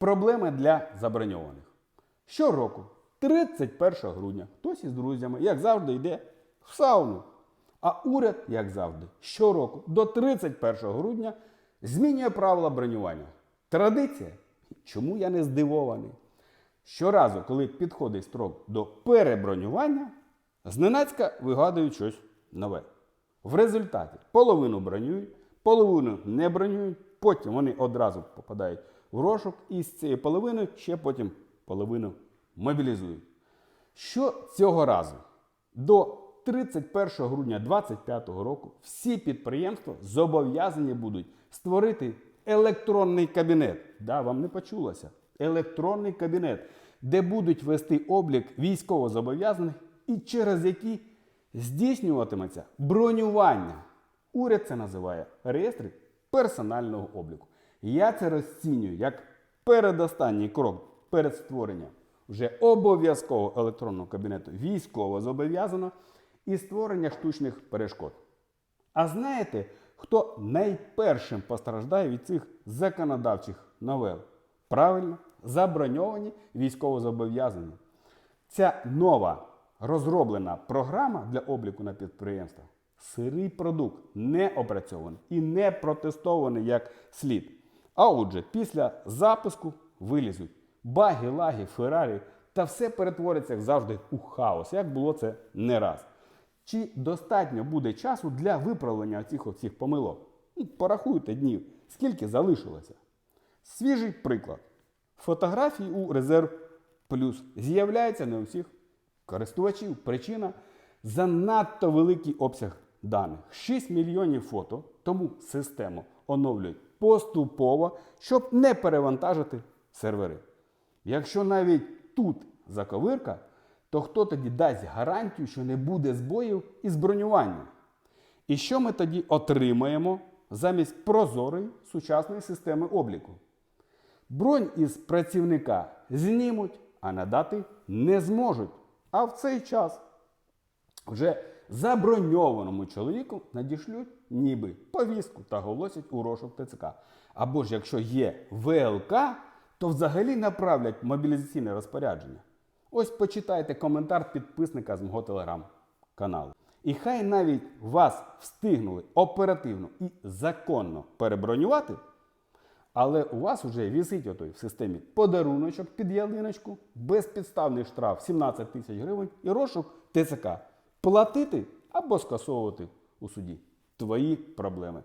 Проблеми для заброньованих. Щороку, 31 грудня, хтось із друзями, як завжди, йде в сауну. А уряд, як завжди, щороку до 31 грудня змінює правила бронювання. Традиція? Чому я не здивований? Щоразу, коли підходить строк до перебронювання, зненацька вигадують щось нове. В результаті половину бронюють, половину не бронюють, потім вони одразу попадають в розшук і з цієї половини ще потім половину мобілізують. Що цього разу? До 31 грудня 2025 року всі підприємства зобов'язані будуть створити електронний кабінет. Да, вам не почулося. Електронний кабінет, де будуть вести облік військовозобов'язаних і через які здійснюватиметься бронювання. Уряд це називає реєстри персонального обліку. Я це розцінюю як передостанній крок перед створенням вже обов'язкового електронного кабінету військово зобов'язано і створення штучних перешкод. А знаєте, хто найпершим постраждає від цих законодавчих новел? Правильно, заброньовані військовозобов'язані. Ця нова розроблена програма для обліку на підприємствах сирий продукт, не опрацьований і не протестований як слід. А отже, після запуску вилізуть баги, лаги, феррарі, та все перетвориться, як завжди, у хаос, як було це не раз. Чи достатньо буде часу для виправлення цих оцих помилок? Ну, Порахуйте днів, скільки залишилося. Свіжий приклад. Фотографії у резерв плюс з'являється не у всіх користувачів. Причина занадто великий обсяг даних. 6 мільйонів фото, тому систему оновлюють поступово, щоб не перевантажити сервери. Якщо навіть тут заковирка, то хто тоді дасть гарантію, що не буде збоїв із бронюванням? І що ми тоді отримаємо замість прозорої сучасної системи обліку? Бронь із працівника знімуть, а надати не зможуть. А в цей час вже заброньованому чоловіку надішлють ніби повістку та голосять у розшук ТЦК. Або ж якщо є ВЛК, то взагалі направлять мобілізаційне розпорядження. Ось почитайте коментар підписника з мого телеграм-каналу. І хай навіть вас встигнули оперативно і законно перебронювати, але у вас вже вісить отой в системі подаруночок під ялиночку, безпідставний штраф 17 тисяч гривень і розшук ТЦК. Платити або скасовувати у суді. Твої проблеми.